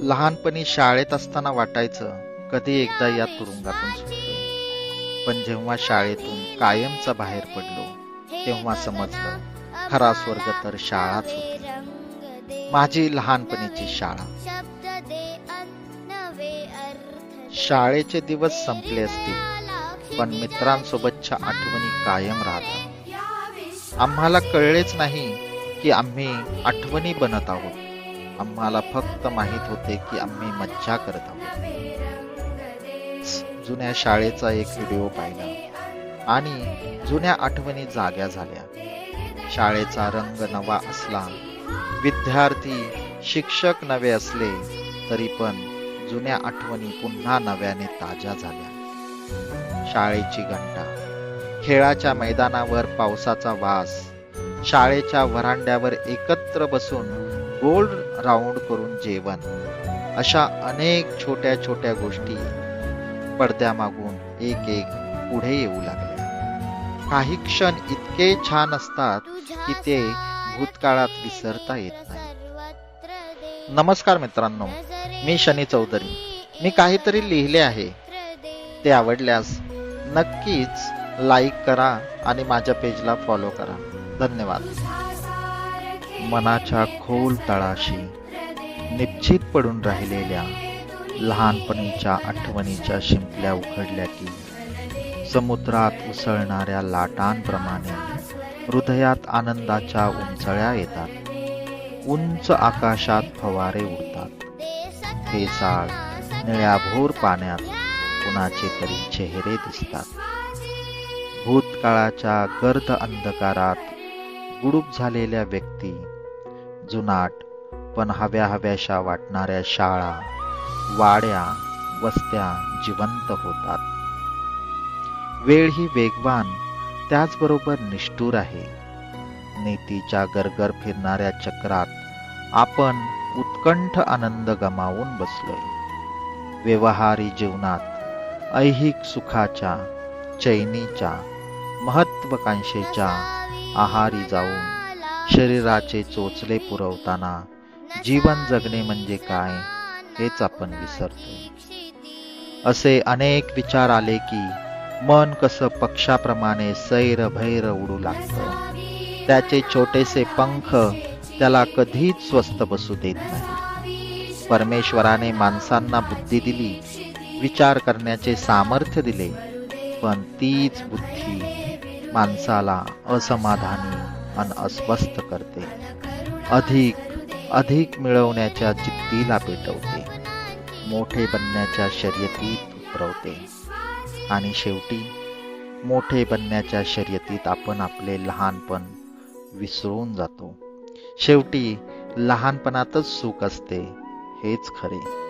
लहानपणी शाळेत असताना वाटायचं कधी एकदा या तुरुंगातून सुटतो पण जेव्हा शाळेतून कायमचा बाहेर पडलो तेव्हा समजलं खरा स्वर्ग तर शाळाच होती. माझी लहानपणीची शाळा. शाळेचे दिवस संपले असतील पण मित्रांसोबतच्या आठवणी कायम राहतात. आम्हाला कळलेच नाही की आम्ही आठवणी बनत आहोत. आम्हाला फक्त माहीत होते की आम्ही मज्जा करत आहोत. जुन्या शाळेचा एक व्हिडिओ पाहिला. आणि जुन्या आठवणी जाग्या झाल्या. शाळेचा रंग नवा असला विद्यार्थी शिक्षक नवे असले तरी पण जुन्या आठवणी पुन्हा नव्याने ताज्या झाल्या. शाळेची घंटा खेळाच्या मैदानावर पावसाचा वास शाळेच्या वरांड्यावर एकत्र बसून गोल राऊंड करून जेवण. अशा अनेक छोट्या छोट्या गोष्टी पडद्यामागून एक एक पुढे येऊ लागल्या. काही क्षण इतके छान असतात की ते भूतकाळात विसरता येत नाही. नमस्कार मित्रांनो मी शनी चौधरी. मी काहीतरी लिहिले आहे. ते आवडल्यास नक्कीच लाईक करा आणि माझ्या पेजला फॉलो करा. धन्यवाद. मनाच्या खोल तळाशी निश्चित पडून राहिलेल्या लहानपणीच्या आठवणीच्या शिंपल्या उघडल्या की समुद्रात उसळणाऱ्या लाटांप्रमाणे हृदयात आनंदाच्या उंचळ्या येतात. उंच आकाशात फवारे उडतात. फेसाळ निळ्याभोर पाण्यात कुणाचे तरी चेहरे दिसतात. भूतकाळाच्या गर्द अंधकारात गुडूप झालेल्या व्यक्ती जुनाट पण हव्या हव्याशा वाटणाऱ्या शाळा वाड्या वस्त्या जिवंत होतात. वेळ ही वेगवान त्याचबरोबर निष्ठूर आहे. नीतीच्या गरगर फिरणाऱ्या चक्रात आपण उत्कंठ आनंद गमावून बसलोय. व्यवहारी जीवनात ऐहिक सुखाच्या चैनीच्या महत्वाकांक्षेच्या आहारी जाऊन शरीराचे चोचले पुरवताना जीवन जगणे म्हणजे काय हेच आपण विसरतो. असे अनेक विचार आले की मन कसं पक्षाप्रमाणे सैर भैर उडू लागतं. त्याचे छोटेसे पंख त्याला कधीच स्वस्त बसू देत नाही. परमेश्वराने माणसांना बुद्धी दिली विचार करण्याचे सामर्थ्य दिले पण तीच बुद्धी माणसाला असमाधानी आणि अस्वस्थ करते. अधिक अधिक मिळवण्याच्या जिद्दीला पेटवते. मोठे बनण्याच्या शर्यतीत उतरवते. आणि शेवटी मोठे बनण्याच्या शर्यतीत आपण आपले लहानपण विसरून जातो. शेवटी लहानपणातच सुख असते हेच खरे.